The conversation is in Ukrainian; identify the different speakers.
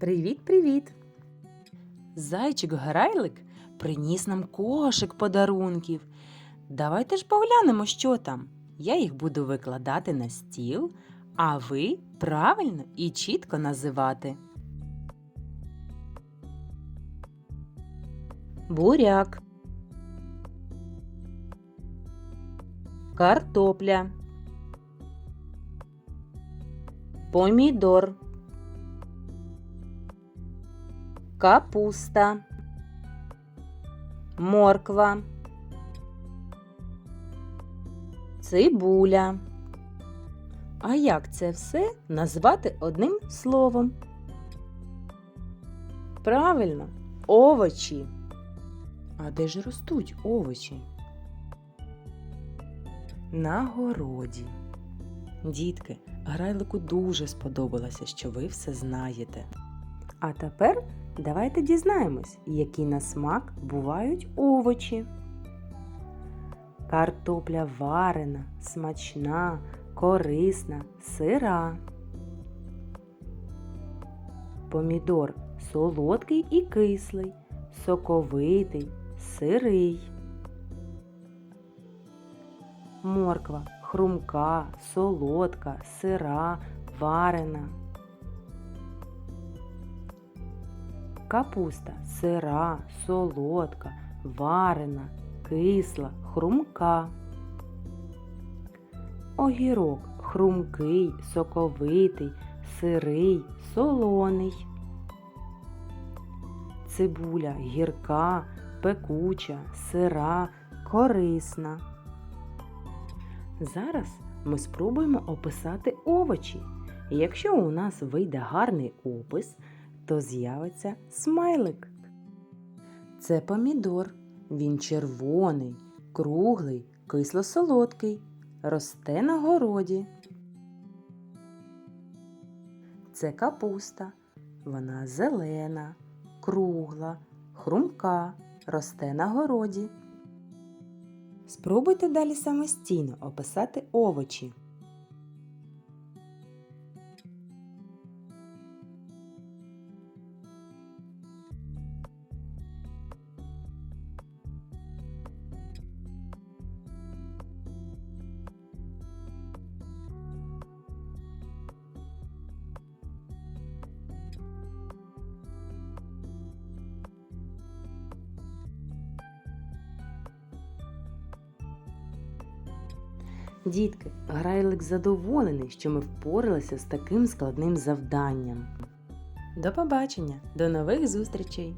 Speaker 1: Привіт-привіт! Зайчик Грайлик приніс нам кошик подарунків. Давайте ж поглянемо, що там. Я їх буду викладати на стіл, а ви правильно і чітко називати. Буряк. Картопля. Помідор. Капуста. Морква. Цибуля. А як це все назвати одним словом? Правильно, овочі. А де ж ростуть овочі? На городі. Дітки, грайлику дуже сподобалося, що ви все знаєте. А тепер давайте дізнаємось, які на смак бувають овочі. Картопля варена, смачна, корисна, сира. Помідор солодкий і кислий, соковитий, сирий. Морква хрумка, солодка, сира, варена. Капуста сира, солодка, варена, кисла, хрумка. Огірок хрумкий, соковитий, сирий, солоний. Цибуля гірка, пекуча, сира, корисна. Зараз ми спробуємо описати овочі. Якщо у нас вийде гарний опис, то з'явиться смайлик. Це помідор. Він червоний, круглий, кисло-солодкий, росте на городі. Це капуста. Вона зелена, кругла, хрумка, росте на городі. Спробуйте далі самостійно описати овочі. Дітки, грайлик задоволений, що ми впоралися з таким складним завданням. До побачення, до нових зустрічей!